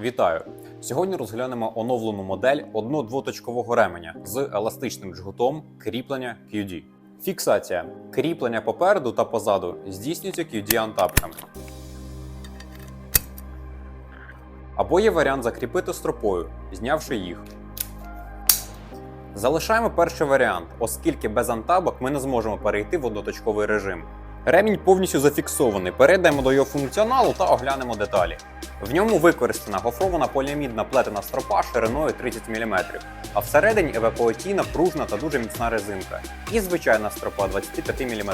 Вітаю! Сьогодні розглянемо оновлену модель одно-двоточкового ременя з еластичним джгутом кріплення QD. Фіксація. Кріплення попереду та позаду здійснюється QD антапками. Або є варіант закріпити стропою, знявши їх. Залишаємо перший варіант, оскільки без антабок ми не зможемо перейти в одноточковий режим. Ремінь повністю зафіксований. Перейдемо до його функціоналу та оглянемо деталі. В ньому використана гофрована поліамідна плетена стропа шириною 30 мм, а всередині евакуаційна, пружна та дуже міцна резинка. І звичайна стропа 25 мм.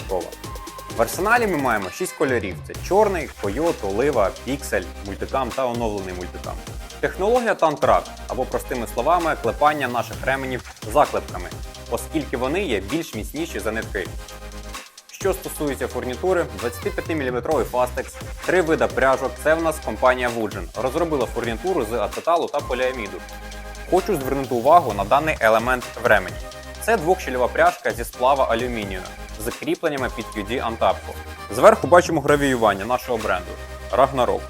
В арсеналі ми маємо 6 кольорів: це чорний, койот, олива, піксель, мультикам та оновлений мультикам. Технологія тантрак, або простими словами, клепання наших ременів заклепками, оскільки вони є більш міцніші за нитки. Що стосується фурнітури, 25-мм Fastex, три вида пряжок. Це в нас компанія Woodgen. Розробила фурнітуру з ацеталу та поліаміду. Хочу звернути увагу на даний елемент в ремені. Це двохщільова пряжка зі сплава алюмінію з кріпленнями під QD антапку. Зверху бачимо гравіювання нашого бренду Ragnarok.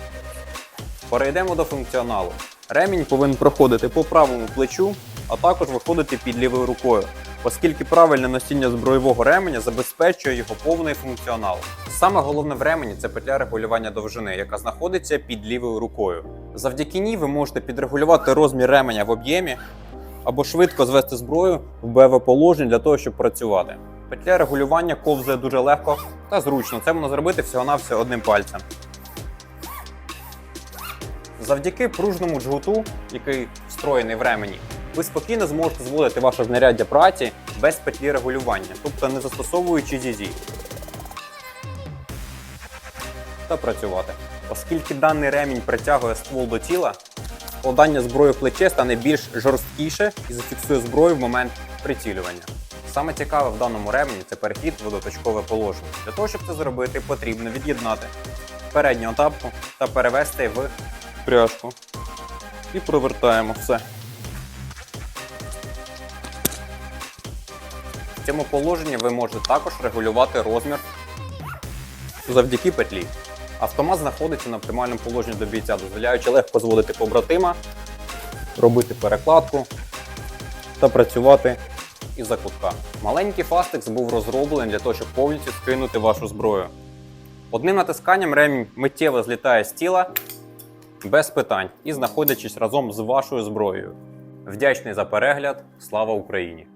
Перейдемо до функціоналу. Ремінь повинен проходити по правому плечу, а також виходити під лівою рукою, оскільки правильне носіння збройового ременя забезпечує його повний функціонал. Саме головне в ремені це петля регулювання довжини, яка знаходиться під лівою рукою. Завдяки ній ви можете підрегулювати розмір ременя в об'ємі або швидко звести зброю в бойове положення для того, щоб працювати. Петля регулювання ковзає дуже легко та зручно. Це можна зробити всього-навсього одним пальцем. Завдяки пружному джгуту, який встроєний в ремені, ви спокійно зможете зводити ваше знаряддя праці без петлі регулювання, тобто не застосовуючи зізі. Та працювати. Оскільки даний ремінь притягує ствол до тіла, складання зброї в плече стане більш жорсткіше і зафіксує зброю в момент прицілювання. Саме цікаве в даному ремені це перехід в водоточкове положення. Для того, щоб це зробити, потрібно від'єднати передню тапку та перевести в пряжку. І провертаємо все. Цьому положенні ви можете також регулювати розмір завдяки петлі. Автомат знаходиться на оптимальному положенні до бійця, дозволяючи легко зводити побратима, робити перекладку та працювати із-за кутка. Маленький фастекс був розроблений для того, щоб повністю скинути вашу зброю. Одним натисканням ремінь миттєво злітає з тіла без питань і знаходячись разом з вашою зброєю. Вдячний за перегляд. Слава Україні!